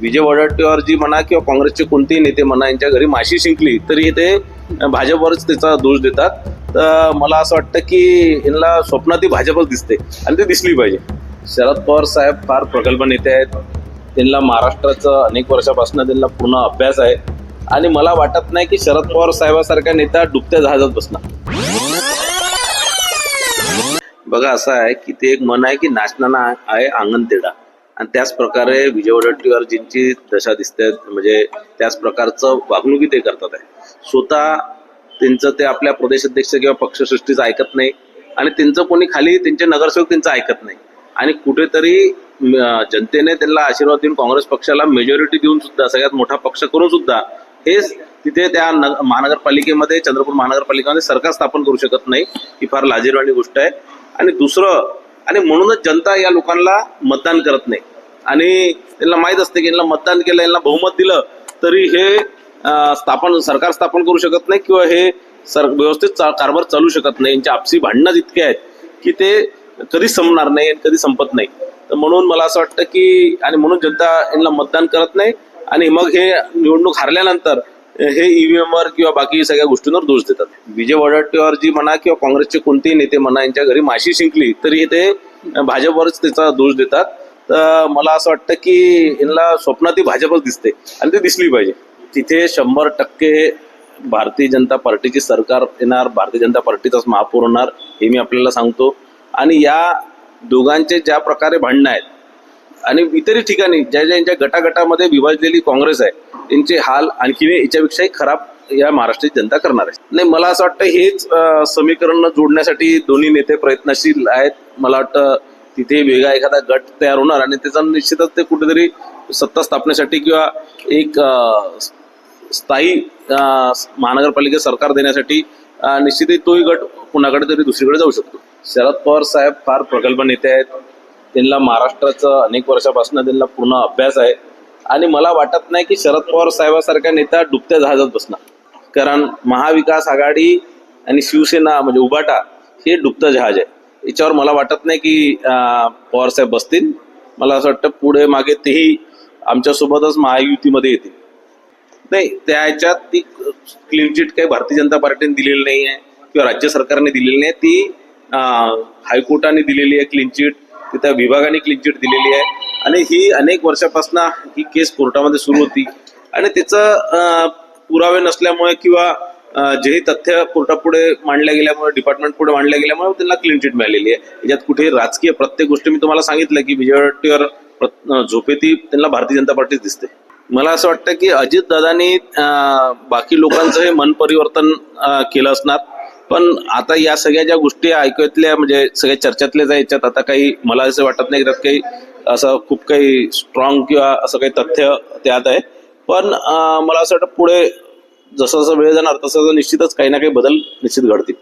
विजय वडेट्टीवारजी म्हणा किंवा काँग्रेसचे कोणतेही नेते म्हणा यांच्या घरी माशी शिंकली तरी ते भाजपवरच त्याचा दोष देतात. तर मला असं वाटतं की यांना स्वप्नातही भाजपच दिसते आणि ते दिसली पाहिजे. शरद पवार साहेब फार प्रगल्भ नेते आहेत. त्यांना महाराष्ट्राचं अनेक वर्षापासून त्यांना पूर्ण अभ्यास आहे. आणि मला वाटत नाही की शरद पवार साहेबासारखा नेता डुबत्या जहाजात बसणार. बघा असं आहे की ते एक मन आहे की नाचताना आहे अंगण तेढा. आणि त्याच प्रकारे विजय वडट्टीवारजींची दशा दिसते म्हणजे त्याच प्रकारचं वागणुकी ते करतात आहे. स्वतः त्यांचं ते आपल्या प्रदेशाध्यक्ष किंवा पक्षसृष्टीचं ऐकत नाही आणि त्यांचं कोणी खाली त्यांचे नगरसेवक त्यांचं ऐकत नाही. आणि कुठेतरी जनतेने त्यांना आशीर्वाद देऊन काँग्रेस पक्षाला मेजॉरिटी देऊन सुद्धा सगळ्यात मोठा पक्ष करून सुद्धा हेच तिथे त्या महानगरपालिकेमध्ये चंद्रपूर महानगरपालिकेमध्ये सरकार स्थापन करू शकत नाही ही फार लाजीरवाणी गोष्ट आहे. आणि दुसरं आणि म्हणूनच जनता या लोकांना मतदान करत नाही. आणि त्यांना माहीत असते की यांना मतदान केलं यांना बहुमत दिलं तरी हे स्थापन सरकार स्थापन करू शकत नाही किंवा हे सर व्यवस्थित चा- कारभार चालू शकत नाही. यांच्या आपसी भांडणं इतके आहेत की ते कधी संपणार नाही कधी संपत नाही. तर म्हणून मला असं वाटतं की आणि म्हणून जनता यांना मतदान करत नाही आणि मग हे निवडणूक हारल्यानंतर हे ईव्हीएमवर किंवा बाकी सगळ्या गोष्टींवर दोष देतात. विजय वडट्टीवर जी म्हणा किंवा काँग्रेसचे कोणतेही नेते म्हणा यांच्या घरी माशी शिंकली तरी ते भाजपवरच त्याचा दोष देतात. तर मला असं वाटतं की यांना स्वप्नातही भाजपच दिसते आणि ती दिसली पाहिजे. तिथे शंभर टक्के भारतीय जनता पार्टीची सरकार येणार भारतीय जनता पार्टीचाच महापौर होणार हे मी आपल्याला सांगतो. आणि या दोघांचे ज्या प्रकारे भांडणं आहेत आणि इतरही ठिकाणी ज्या ज्या यांच्या गटागटामध्ये विभाजलेली काँग्रेस आहे त्यांचे हाल आणखी याच्यापेक्षाही खराब या महाराष्ट्राची जनता करणार आहे. नाही मला असं वाटतं हेच समीकरण जोडण्यासाठी दोन्ही नेते प्रयत्नशील आहेत. मला वाटतं तिथे वेगळा एखादा गट तयार होणार आणि त्याचा निश्चितच ते कुठेतरी सत्ता स्थापनेसाठी किंवा एक स्थायी महानगरपालिका सरकार देण्यासाठी निश्चितही तोही गट कुणाकडे तरी दुसरीकडे जाऊ शकतो. शरद पवार साहेब फार प्रगल्भ नेते आहेत. त्यांना महाराष्ट्राचं अनेक वर्षापासून त्यांना पूर्ण अभ्यास आहे. आणि मला वाटत नाही की शरद पवार साहेबासारख्या नेता डुबत्या जहाजात बसणार. कारण महाविकास आघाडी आणि शिवसेना म्हणजे उभाटा हे डुबतं जहाज आहे. याच्यावर मला वाटत नाही की पवारसाहेब पवार साहेब बसतील. मला असं वाटतं पुढे मागे तेही आमच्यासोबतच महायुतीमध्ये येतील. नाही त्या ह्याच्यात ती क्लीन चिट काही भारतीय जनता पार्टीने दिलेली नाही आहे किंवा राज्य सरकारने दिलेली नाही. ती हायकोर्टाने दिलेली आहे क्लीन चिट तिथं विभागाने क्लीन चिट दिलेली आहे. आणि ही अनेक वर्षापासून ही केस कोर्टामध्ये सुरू होती. आणि त्याचं पुरावे नसल्यामुळे किंवा जे जेही तथ्य कोर्टापुढे मांडल्या गेल्यामुळे डिपार्टमेंट पुढे मांडल्या गेल्यामुळे त्यांना क्लीन चिट मिळालेली आहे. याच्यात कुठे राजकीय प्रत्येक गोष्टी मी तुम्हाला सांगितलं की विजय वडेट्टीवार झोपेती त्यांना भारतीय जनता पार्टीच दिसते. मला असं वाटतं की अजित दादानी बाकी लोकांचं हे मन परिवर्तन केलं असणार. पण आता या सगळ्या ज्या गोष्टी ऐकतल्या म्हणजे सगळ्या चर्चेतल्या याच्यात आता काही मला असं वाटत नाही की त्यात काही असं खूप काही स्ट्रॉंग किंवा असं काही तथ्य त्यात आहे. पण मला असं वाटतं पुढे जसं जसं वेळ जाणार तसं निश्चितच काही ना काही बदल निश्चित घडतील.